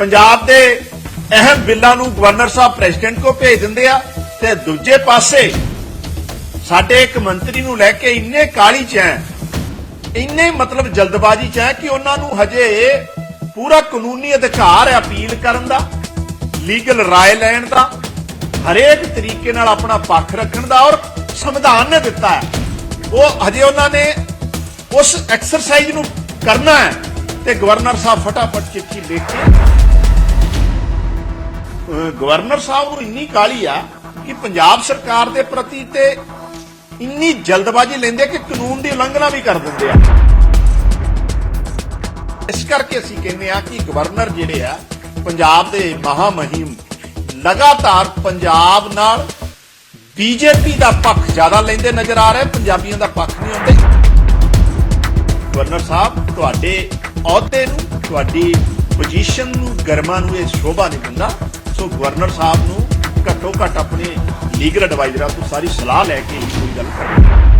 ਪੰਜਾਬ ਦੇ ਅਹਿਮ ਬਿੱਲਾਂ ਨੂੰ ਗਵਰਨਰ ਸਾਹਿਬ ਪ੍ਰੈਜ਼ੀਡੈਂਟ ਕੋ ਭੇਜ ਦਿੰਦੇ ਆ ਤੇ ਦੂਜੇ ਪਾਸੇ ਸਾਡੇ ਇੱਕ ਮੰਤਰੀ ਨੂੰ ਲੈ ਕੇ ਇੰਨੇ ਕਾਲੀ ਚ ਹੈ, ਇੰਨੇ ਮਤਲਬ ਜਲਦਬਾਜ਼ੀ ਚ ਹੈ ਕਿ ਉਹਨਾਂ ਨੂੰ ਹਜੇ ਪੂਰਾ ਕਾਨੂੰਨੀ ਅਧਿਕਾਰ ਹੈ ਅਪੀਲ ਕਰਨ ਦਾ, ਲੀਗਲ ਰਾਏ ਲੈਣ ਦਾ, ਹਰੇਕ ਤਰੀਕੇ ਨਾਲ ਆਪਣਾ ਪੱਖ ਰੱਖਣ ਦਾ ਔਰ ਸੰਵਿਧਾਨ ਨੇ ਦਿੱਤਾ ਹੈ। ਉਹ ਹਜੇ ਉਹਨਾਂ ਨੇ ਉਸ ਐਕਸਰਸਾਈਜ਼ ਨੂੰ ਕਰਨਾ ਹੈ ਤੇ ਗਵਰਨਰ ਸਾਹਿਬ ਫਟਾਫਟ ਚਿੱਠੀ ਲਿਖ ਕੇ ਗਵਰਨਰ ਸਾਹਿਬ ਨੂੰ ਇੰਨੀ ਕਾਲੀ ਆ ਕਿ ਪੰਜਾਬ ਸਰਕਾਰ ਦੇ ਪ੍ਰਤੀ ਤੇ ਇੰਨੀ ਜਲਦਬਾਜ਼ੀ ਲੈਂਦੇ ਕਿ ਕਾਨੂੰਨ ਦੀ ਉਲੰਘਣਾ ਵੀ ਕਰ ਦਿੰਦੇ ਆ। ਇਸ ਕਰਕੇ ਅਸੀਂ ਕਹਿੰਦੇ ਆ ਕਿ ਗਵਰਨਰ ਜਿਹੜੇ ਆ, ਪੰਜਾਬ ਦੇ ਮਹਾਮਹਿਮ ਲਗਾਤਾਰ ਪੰਜਾਬ ਨਾਲ ਬੀਜੇਪੀ ਦਾ ਪੱਖ ਜ਼ਿਆਦਾ ਲੈਂਦੇ ਨਜ਼ਰ ਆ ਰਹੇ, ਪੰਜਾਬੀਆਂ ਦਾ ਪੱਖ ਨਹੀਂ ਹੁੰਦੇ ਗਵਰਨਰ ਸਾਹਿਬ, ਤੁਹਾਡੇ ਅਹੁਦੇ ਨੂੰ, ਤੁਹਾਡੀ ਪੋਜੀਸ਼ਨ ਨੂੰ, ਗਰਮਾਂ ਨੂੰ ਇਹ ਸ਼ੋਭਾ ਨਹੀਂ ਦਿੰਦਾ। ਸੋ ਗਵਰਨਰ ਸਾਹਿਬ ਨੂੰ ਘੱਟੋ ਘੱਟ ਆਪਣੇ ਲੀਗਲ ਐਡਵਾਈਜ਼ਰਾਂ ਤੋਂ ਸਾਰੀ ਸਲਾਹ ਲੈ ਕੇ ਹੀ ਕੋਈ ਗੱਲ ਕਰਨੀ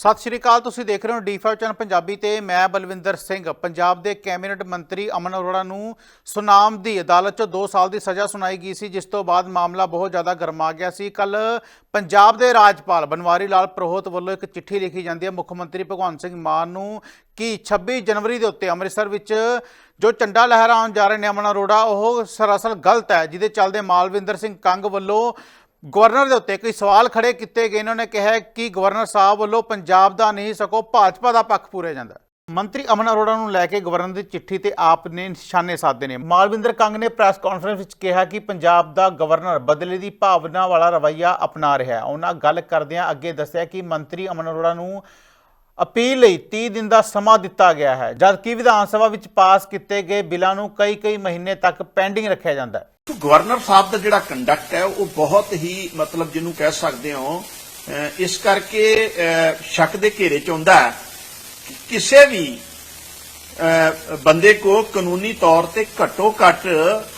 ਸਤਿ ਸ਼੍ਰੀ ਅਕਾਲ, ਤੁਸੀਂ ਦੇਖ ਰਹੇ ਹੋ ਡੀ5 ਚੈਨਲ ਪੰਜਾਬੀ ਤੇ ਮੈਂ ਬਲਵਿੰਦਰ ਸਿੰਘ। ਪੰਜਾਬ ਦੇ ਕੈਬਨਿਟ ਮੰਤਰੀ ਅਮਨ ਅਰੋੜਾ ਨੂੰ ਸੁਨਾਮ ਦੀ ਅਦਾਲਤ 'ਚ 2 ਸਾਲ ਦੀ ਸਜ਼ਾ ਸੁਣਾਈ ਗਈ ਸੀ, ਜਿਸ ਤੋਂ ਬਾਅਦ ਮਾਮਲਾ ਬਹੁਤ ਜ਼ਿਆਦਾ ਗਰਮਾ ਗਿਆ ਸੀ। ਕੱਲ ਪੰਜਾਬ ਦੇ ਰਾਜਪਾਲ ਬਨਵਾਰੀ ਲਾਲ ਪ੍ਰੋਹਤ ਵੱਲੋਂ ਇੱਕ ਚਿੱਠੀ ਲਿਖੀ ਜਾਂਦੀ ਹੈ। ਮੁੱਖ ਮੰਤਰੀ ਭਗਵੰਤ ਸਿੰਘ ਮਾਨ ਨੂੰ ਕਿ 26 ਜਨਵਰੀ ਦੇ ਉੱਤੇ ਅੰਮ੍ਰਿਤਸਰ ਵਿੱਚ ਜੋ ਝੰਡਾ ਲਹਿਰਾਉਣ ਜਾ ਰਹੇ ਨੇ ਅਮਨ ਅਰੋੜਾ, ਉਹ ਸਰਾਸਰ ਗਲਤ ਹੈ, ਜਿਹਦੇ ਚੱਲਦੇ ਮਾਲਵਿੰਦਰ ਸਿੰਘ ਕੰਗ ਵੱਲੋਂ ਗਵਰਨਰ ਦੇ ਉੱਤੇ ਕਈ ਸਵਾਲ ਖੜੇ ਕੀਤੇ ਗਏ ਇਹਨਾਂ ਨੇ ਕਿਹਾ ਕਿ ਗਵਰਨਰ ਸਾਹਿਬ ਵੱਲੋਂ ਪੰਜਾਬ ਦਾ ਨਹੀਂ ਸਕੋ ਭਾਜਪਾ ਦਾ ਪੱਖ ਪੂਰਿਆ ਜਾਂਦਾ ਮੰਤਰੀ ਅਮਨ ਅਰੋੜਾ ਨੂੰ ਲੈ ਕੇ ਗਵਰਨਰ ਦੀ ਚਿੱਠੀ ਤੇ ਆਪ ਨੇ ਨਿਸ਼ਾਨੇ ਸਾਧੇ ਨੇ। ਮਾਲਵਿੰਦਰ ਕੰਗ ਨੇ ਪ੍ਰੈਸ ਕਾਨਫਰੰਸ ਵਿੱਚ ਕਿਹਾ ਕਿ ਪੰਜਾਬ ਦਾ ਗਵਰਨਰ ਬਦਲੇ ਦੀ ਭਾਵਨਾ ਵਾਲਾ ਰਵੱਈਆ ਅਪਣਾ ਰਿਹਾ ਹੈ। ਉਹਨਾਂ ਗੱਲ ਕਰਦਿਆਂ ਅੱਗੇ ਦੱਸਿਆ ਕਿ ਮੰਤਰੀ ਅਮਨ ਅਰੋੜਾ ਨੂੰ ਅਪੀਲ ਲਈ 30 ਦਿਨ ਦਾ ਸਮਾਂ ਦਿੱਤਾ ਗਿਆ ਹੈ, ਜਦਕਿ ਵਿਧਾਨ ਸਭਾ ਵਿੱਚ ਪਾਸ ਕੀਤੇ ਗਏ ਬਿੱਲਾਂ ਨੂੰ ਕਈ ਕਈ ਮਹੀਨੇ ਤੱਕ ਪੈਂਡਿੰਗ ਰੱਖਿਆ ਜਾਂਦਾ ਹੈ। ਸੋ ਗਵਰਨਰ ਸਾਹਿਬ ਦਾ ਜਿਹੜਾ ਕੰਡਕਟ ਹੈ, ਉਹ ਬਹੁਤ ਹੀ ਮਤਲਬ ਜਿਹਨੂੰ ਕਹਿ ਸਕਦੇ ਹੋ ਇਸ ਕਰਕੇ ਸ਼ੱਕ ਦੇ ਘੇਰੇ ਚ ਆਉਂਦਾ ਹੈ ਕਿ ਕਿਸੇ ਵੀ ਬੰਦੇ ਕੋ ਕਾਨੂੰਨੀ ਤੌਰ ਤੇ ਘੱਟੋ ਘੱਟ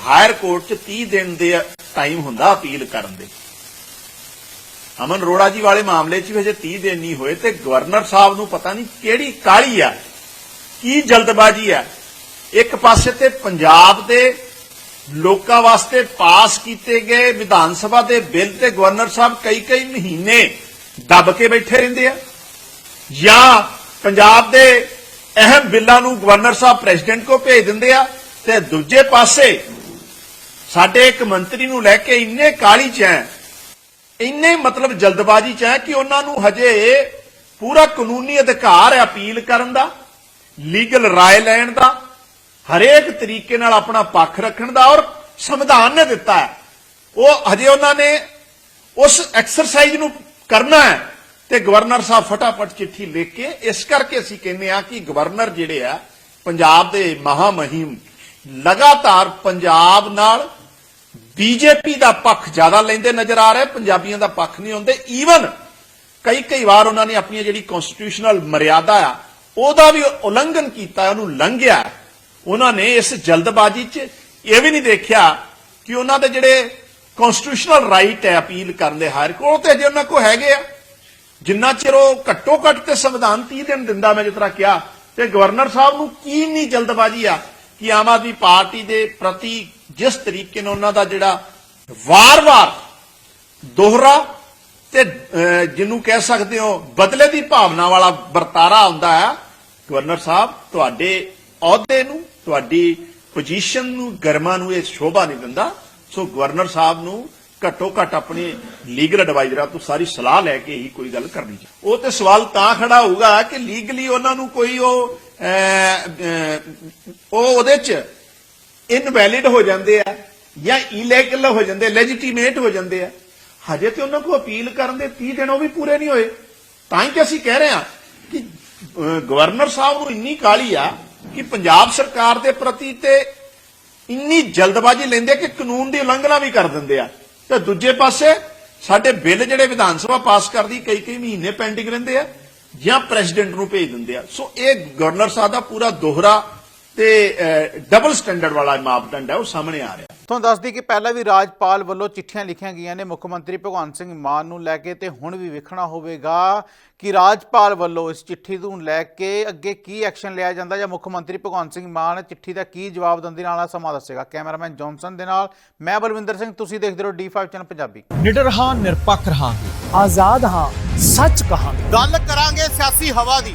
ਹਾਇਰ ਕੋਰਟ ਚ 30 ਦਿਨ ਦੇ ਟਾਈਮ ਹੁੰਦਾ ਅਪੀਲ ਕਰਨ ਦੇ। ਅਮਨ ਰੋੜਾ ਜੀ ਵਾਲੇ ਮਾਮਲੇ 'ਚ ਵੀ ਹਜੇ 30 ਦਿਨ ਨਹੀਂ ਹੋਏ ਤੇ ਗਵਰਨਰ ਸਾਹਿਬ ਨੂੰ ਪਤਾ ਨਹੀਂ ਕਿਹੜੀ ਕਾਲੀ ਆ, ਕੀ ਜਲਦਬਾਜ਼ੀ ਆ। ਇੱਕ ਪਾਸੇ ਤੇ ਪੰਜਾਬ ਦੇ ਲੋਕਾਂ ਵਾਸਤੇ ਪਾਸ ਕੀਤੇ ਗਏ ਵਿਧਾਨ ਸਭਾ ਦੇ ਬਿੱਲ ਤੇ ਗਵਰਨਰ ਸਾਹਿਬ ਕਈ ਕਈ ਮਹੀਨੇ ਦੱਬ ਕੇ ਬੈਠੇ ਰਹਿੰਦੇ ਆ। ਜਾਂ ਪੰਜਾਬ ਦੇ ਅਹਿਮ ਬਿੱਲਾਂ ਨੂੰ ਗਵਰਨਰ ਸਾਹਿਬ ਪ੍ਰੈਜ਼ੀਡੈਂਟ ਕੋ ਭੇਜ ਦਿੰਦੇ ਆ ਤੇ ਦੂਜੇ ਪਾਸੇ ਸਾਡੇ ਇੱਕ ਮੰਤਰੀ ਨੂੰ ਲੈ ਕੇ ਇੰਨੇ ਕਾਲੀ ਚ ਹੈ, ਇੰਨੇ ਮਤਲਬ ਜਲਦਬਾਜ਼ੀ ਚ ਹੈ ਕਿ ਉਹਨਾਂ ਨੂੰ ਹਜੇ ਪੂਰਾ ਕਾਨੂੰਨੀ ਅਧਿਕਾਰ ਹੈ ਅਪੀਲ ਕਰਨ ਦਾ, ਲੀਗਲ ਰਾਏ ਲੈਣ ਦਾ ਹਰੇਕ ਤਰੀਕੇ ਨਾਲ ਆਪਣਾ ਪੱਖ ਰੱਖਣ ਦਾ ਔਰ ਸੰਵਿਧਾਨ ਨੇ ਦਿੱਤਾ ਹੈ। ਉਹ ਹਜੇ ਉਹਨਾਂ ਨੇ ਉਸ ਐਕਸਰਸਾਈਜ਼ ਨੂੰ ਕਰਨਾ ਹੈ ਤੇ ਗਵਰਨਰ ਸਾਹਿਬ ਫਟਾਫਟ ਚਿੱਠੀ ਲਿਖ ਕੇ ਇਸ ਕਰਕੇ ਅਸੀਂ ਕਹਿੰਦੇ ਆ ਕਿ ਗਵਰਨਰ ਜਿਹੜੇ ਆ, ਪੰਜਾਬ ਦੇ ਮਹਾਮਹਿਮ ਲਗਾਤਾਰ ਪੰਜਾਬ ਨਾਲ ਬੀਜੇਪੀ ਦਾ ਪੱਖ ਜ਼ਿਆਦਾ ਲੈਂਦੇ ਨਜ਼ਰ ਆ ਰਹੇ, ਪੰਜਾਬੀਆਂ ਦਾ ਪੱਖ ਨਹੀਂ ਹੁੰਦੇ। ਈਵਨ ਕਈ ਕਈ ਵਾਰ ਉਹਨਾਂ ਨੇ ਆਪਣੀ ਜਿਹੜੀ ਕਨਸਟੀਟਿਊਸ਼ਨਲ ਮਰਿਆਦਾ ਆ, ਉਹਦਾ ਵੀ ਉਲੰਘਣ ਕੀਤਾ, ਉਹਨੂੰ ਲੰਘਿਆ। ਉਹਨਾਂ ਨੇ ਇਸ ਜਲਦਬਾਜ਼ੀ 'ਚ ਇਹ ਵੀ ਨਹੀਂ ਦੇਖਿਆ ਕਿ ਉਹਨਾਂ ਦੇ ਜਿਹੜੇ ਕਨਸਟੀਟਿਊਸ਼ਨਲ ਰਾਈਟ ਹੈ ਅਪੀਲ ਕਰਨ ਦੇ ਹਾਇਰ ਕੋਰਟ ਉਹ ਤੇ ਜੇ ਉਹਨਾਂ ਕੋ ਹੈਗੇ ਆ। ਜਿੰਨਾ ਚਿਰ ਉਹ ਘੱਟੋ ਘੱਟ ਤੇ ਸੰਵਿਧਾਨ 30 ਦਿਨ ਦਿੰਦਾ, ਮੈਂ ਜਿਸ ਤਰ੍ਹਾਂ ਕਿਹਾ, ਤੇ ਗਵਰਨਰ ਸਾਹਿਬ ਨੂੰ ਕੀ ਨਹੀਂ ਜਲਦਬਾਜ਼ੀ ਆ ਕਿ ਆਮ ਆਦਮੀ ਪਾਰਟੀ ਦੇ ਪ੍ਰਤੀ ਜਿਸ ਤਰੀਕੇ ਨਾਲ ਉਹਨਾਂ ਦਾ ਜਿਹੜਾ ਵਾਰ-ਵਾਰ ਦੋਹਰਾ ਤੇ ਜਿਹਨੂੰ ਕਹਿ ਸਕਦੇ ਹੋ, ਬਦਲੇ ਦੀ ਭਾਵਨਾ ਵਾਲਾ ਵਰਤਾਰਾ ਹੁੰਦਾ ਹੈ ਗਵਰਨਰ ਸਾਹਿਬ, ਤੁਹਾਡੇ ਅਹੁਦੇ ਨੂੰ ਤੁਹਾਡੀ ਪੋਜੀਸ਼ਨ ਨੂੰ, ਗਰਮਾਂ ਨੂੰ ਇਹ ਸ਼ੋਭਾ ਨਹੀਂ ਦਿੰਦਾ। ਸੋ ਗਵਰਨਰ ਸਾਹਿਬ ਨੂੰ ਘੱਟੋ ਘੱਟ ਆਪਣੇ ਲੀਗਲ ਐਡਵਾਈਜ਼ਰਾਂ ਤੋਂ ਸਾਰੀ ਸਲਾਹ ਲੈ ਕੇ ਹੀ ਕੋਈ ਗੱਲ ਕਰਨੀ ਚਾਹੀਦੀ। ਉਹ ਤੇ ਸਵਾਲ ਤਾਂ ਖੜਾ ਹੋਊਗਾ ਕਿ ਲੀਗਲੀ ਉਹਨਾਂ ਨੂੰ ਕੋਈ ਉਹ ਉਹ ਉਹਦੇ ਚ ਇਨਵੈਲਿਡ ਹੋ ਜਾਂਦੇ ਆ ਜਾਂ ਇਲੀਗਲ ਹੋ ਜਾਂਦੇ ਲੈਜੀਟੀਮੇਟ ਹੋ ਜਾਂਦੇ ਆ। ਹਜੇ ਤੇ ਉਹਨਾਂ ਕੋ ਅਪੀਲ ਕਰਨ ਦੇ 30 ਦਿਨ ਉਹ ਵੀ ਪੂਰੇ ਨਹੀਂ ਹੋਏ। ਤਾਂ ਹੀ ਕਿ ਅਸੀਂ ਕਹਿ ਰਹੇ ਹਾਂ ਕਿ ਗਵਰਨਰ ਸਾਹਿਬ ਨੂੰ ਇੰਨੀ ਕਾਲੀ ਆ ਕਿ ਪੰਜਾਬ ਸਰਕਾਰ ਦੇ ਪ੍ਰਤੀ ਤੇ ਇੰਨੀ ਜਲਦਬਾਜ਼ੀ ਲੈਂਦੇ ਕਿ ਕਾਨੂੰਨ ਦੀ ਉਲੰਘਣਾ ਵੀ ਕਰ ਦਿੰਦੇ ਆ। ਤੇ ਦੂਜੇ ਪਾਸੇ ਸਾਡੇ ਬਿੱਲ ਜਿਹੜੇ ਵਿਧਾਨ ਸਭਾ ਪਾਸ ਕਰਦੀ ਕਈ ਕਈ ਮਹੀਨੇ ਪੈਂਡਿੰਗ ਰਹਿੰਦੇ ਆ ਜਾਂ ਪ੍ਰੈਜ਼ੀਡੈਂਟ ਨੂੰ ਭੇਜ ਦਿੰਦੇ ਆ। ਸੋ ਇਹ ਗਵਰਨਰ ਸਾਹਿਬ ਦਾ ਪੂਰਾ ਦੋਹਰਾ ਤੇ ਡਬਲ ਸਟੈਂਡਰਡ ਵਾਲਾ ਮਾਪਦੰਡ ਹੈ ਉਹ ਸਾਹਮਣੇ ਆ ਰਿਹਾ। ਤੁਹਾਨੂੰ ਦੱਸਦੀ ਕਿ ਪਹਿਲਾਂ ਵੀ ਰਾਜਪਾਲ ਵੱਲੋਂ ਚਿੱਠੀਆਂ ਲਿਖੀਆਂ ਗਈਆਂ ਨੇ ਮੁੱਖ ਮੰਤਰੀ ਭਗਵੰਤ ਸਿੰਘ ਮਾਨ ਨੂੰ ਲੈ ਕੇ ਤੇ ਹੁਣ ਵੀ ਵੇਖਣਾ ਹੋਵੇਗਾ ਕਿ ਰਾਜਪਾਲ ਵੱਲੋਂ ਇਸ ਚਿੱਠੀ ਨੂੰ ਲੈ ਕੇ ਅੱਗੇ ਕੀ ਐਕਸ਼ਨ ਲਿਆ ਜਾਂਦਾ ਜਾਂ ਮੁੱਖ ਮੰਤਰੀ ਭਗਵੰਤ ਸਿੰਘ ਮਾਨ ਚਿੱਠੀ ਦਾ ਕੀ ਜਵਾਬ ਦਿੰਦੇ ਨਾਲ ਸਮਾਂ ਦੱਸੇਗਾ। ਕੈਮਰਾਮੈਨ ਜੌਨਸਨ ਦੇ ਨਾਲ ਮੈਂ ਬਲਵਿੰਦਰ ਸਿੰਘ ਤੁਸੀਂ ਦੇਖਦੇ ਰਹੋ D5 ਚੈਨਲ ਪੰਜਾਬੀ। ਨਿਡਰ ਹਾਂ ਨਿਰਪੱਖ ਰਹਾਂਗੇ। ਆਜ਼ਾਦ ਹਾਂ ਸੱਚ ਕਹਾਂਗੇ। ਗੱਲ ਕਰਾਂਗੇ ਸਿਆਸੀ ਹਵਾ ਦੀ।